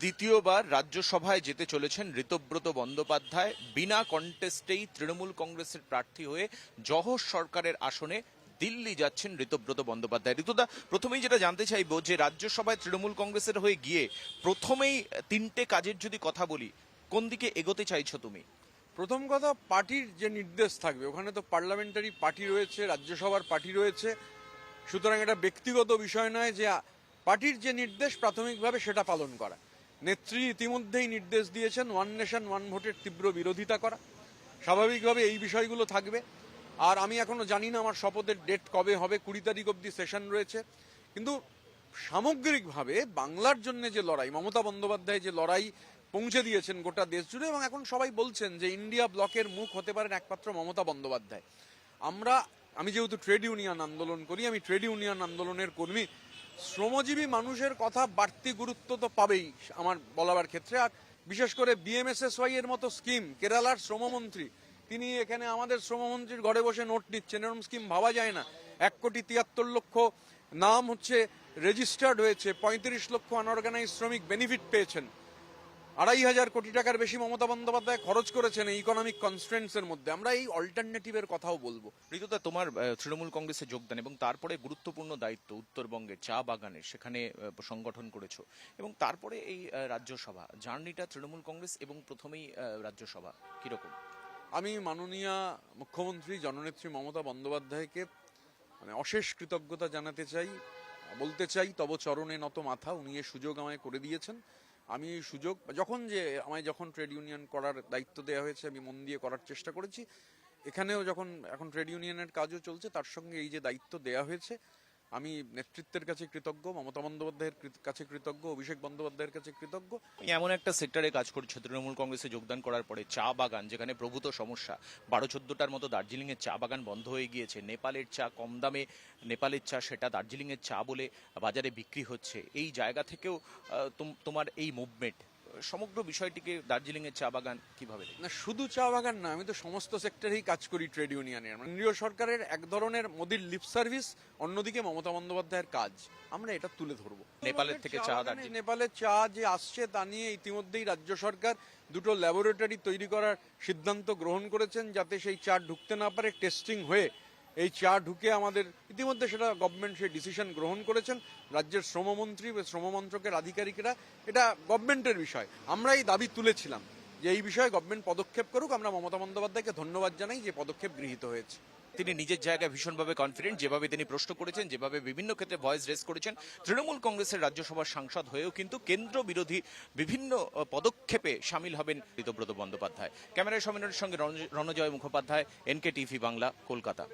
দ্বিতীয়বার রাজ্যসভায় যেতে চলেছেন ঋতব্রত বন্দ্যোপাধ্যায়। বিনা কন্টেস্টেই তৃণমূল কংগ্রেসের প্রার্থী হয়ে জহর সরকারের আসনে দিল্লি যাচ্ছেন ঋতব্রত বন্দ্যোপাধ্যায়। ঋতুদা, প্রথমেই যেটা জানতে চাইব যে রাজ্যসভায় তৃণমূল কংগ্রেসের হয়ে গিয়ে প্রথমেই তিনটে কাজের যদি কথা বলি, কোন দিকে এগোতে চাইছো তুমি? প্রথম কথা, পার্টির যে নির্দেশ থাকবে, ওখানে তো পার্লামেন্টারি পার্টি রয়েছে, রাজ্যসভার পার্টি রয়েছে। সুতরাং এটা ব্যক্তিগত বিষয় নয় যে পার্টির যে নির্দেশ প্রাথমিকভাবে সেটা পালন করা। নেত্রী ইতিমধ্যেই নির্দেশ দিয়েছেন ওয়ান নেশন ওয়ান ভোটের তীব্র বিরোধিতা করা। স্বাভাবিকভাবে এই বিষয়গুলো থাকবে। আর আমি এখনও জানি না আমার শপথের ডেট কবে হবে, কুড়ি তারিখ অবধি সেশন রয়েছে। কিন্তু সামগ্রিকভাবে বাংলার জন্য যে লড়াই, মমতা বন্দ্যোপাধ্যায় যে লড়াই পৌঁছে দিয়েছেন গোটা দেশ জুড়ে এবং এখন সবাই বলছেন যে ইন্ডিয়া ব্লকের মুখ হতে পারেন একমাত্র মমতা বন্দ্যোপাধ্যায়। আমরা, আমি যেহেতু ট্রেড ইউনিয়ন আন্দোলন করি, আমি ট্রেড ইউনিয়ন আন্দোলনের কর্মী। শ্রমজীবী মানুষের কথা বাড়তি গুরুত্ব তো পাবেই আমার বলাবার ক্ষেত্রে। আর বিশেষ করে বিএমএসএসওয়াই এর মতো স্কিম, কেরালার শ্রমমন্ত্রী, তিনি এখানে আমাদের শ্রমমন্ত্রীর ঘরে বসে নোট নিচ্ছেন। এরকম স্কিম ভাবা যায় না। এক কোটি তিয়াত্তর লক্ষ নাম হচ্ছে রেজিস্টার্ড হয়েছে, পঁয়ত্রিশ লক্ষ আনঅর্গানাইজ শ্রমিক বেনিফিট পেয়েছেন। আড়াই হাজার কোটি টাকার বেশি মমতা বন্দ্যোপাধ্যায় খরচ করেছেন এই ইকোনমিক কনস্ট্রেন্টস এর মধ্যে। আমরা এই অল্টারনেটিভের কথাও বলব। ঋতুদা তোমার তৃণমূল কংগ্রেসে যোগদান এবং তারপরে গুরুত্বপূর্ণ দায়িত্ব উত্তরবঙ্গের চা বাগানে সেখানে সংগঠন করেছ। এবং তারপরে এই রাজ্যসভা জার্নিটা তৃণমূল কংগ্রেস এবং প্রথমেই রাজ্যসভা কীরকম? আমি মাননীয় মুখ্যমন্ত্রী জননেত্রী মমতা বন্দ্যোপাধ্যায়কে মানে অশেষ কৃতজ্ঞতা জানাতে চাই বলতে চাই তব চরণে নত মাথা উনি এ সুযোগ আমায় করে দিয়েছেন। আমি সুযোগ, যখন যে আমায় যখন ট্রেড ইউনিয়ন করার দায়িত্ব দেওয়া হয়েছে, আমি মন দিয়ে করার চেষ্টা করেছি। এখানেও যখন, এখন ট্রেড ইউনিয়নের কাজও চলছে, তার সঙ্গে এই যে দায়িত্ব দেওয়া হয়েছে আমি নেতৃত্বের কাছে কৃতজ্ঞ, মমতা বন্দ্যোপাধ্যায়ের কাছে কৃতজ্ঞ, অভিষেক বন্দ্যোপাধ্যায়ের কাছে কৃতজ্ঞ। এমন একটা সেক্টরে কাজ করছ তৃণমূল কংগ্রেসে যোগদান করার পরে চা বাগান, যেখানে প্রভূত সমস্যা, বারো চোদ্দটার মতো দার্জিলিং এর চা বাগান বন্ধ হয়ে গিয়েছে, নেপালের চা কম দামে, নেপালের চা সেটা দার্জিলিং এর চা বলে বাজারে বিক্রি হচ্ছে। এই জায়গা থেকেও তোম- তোমার এই মুভমেন্ট সমগ্র বিষয়টিকে দার্জিলিং এর চা বাগান কীভাবে না শুধু চা বাগান না আমি তো সমস্ত সেক্টরেই কাজ করি ট্রেড ইউনিয়নের। কেন্দ্রীয় সরকারের এক ধরনের মোদির লিপ সার্ভিস অন্যদিকে মমতা বন্দ্যোপাধ্যায়ের কাজ। আমরা এটা তুলে ধরবো। নেপালের থেকে চা। নেপালের চা যে আসছে তা নিয়ে ইতিমধ্যেই রাজ্য সরকার দুটো ল্যাবরেটরি তৈরি করার সিদ্ধান্ত গ্রহণ করেছেন যাতে সেই চা ঢুকতে না পারে টেস্টিং হয়ে এই চা ঢুকে আমাদের ইতিমধ্যে সেটা গভর্নমেন্ট সেই ডিসিশন গ্রহণ করেছেন। রাজ্যের শ্রমমন্ত্রী বা শ্রম মন্ত্রকের আধিকারিকরা। এটা গভর্নমেন্টের বিষয়। আমরা এই দাবি তুলেছিলাম যে এই বিষয়ে গভর্নমেন্ট পদক্ষেপ করুক। আমরা মমতা বন্দ্যোপাধ্যায়কে ধন্যবাদ জানাই যে পদক্ষেপ গৃহীত হয়েছে। তিনি নিজের জায়গায় ভীষণভাবে কনফিডেন্ট যেভাবে তিনি প্রশ্ন করেছেন, যেভাবে বিভিন্ন ক্ষেত্রে ভয়েস রেস করেছেন। তৃণমূল কংগ্রেসের রাজ্যসভার সাংসদ হয়েও কিন্তু কেন্দ্র বিরোধী বিভিন্ন পদক্ষেপে সামিল হবেন ঋতব্রত বন্দ্যোপাধ্যায়। ক্যামেরায় সম্মেলনের সঙ্গে রণ- রণজয় মুখোপাধ্যায় এনকে টিভি বাংলা, কলকাতা।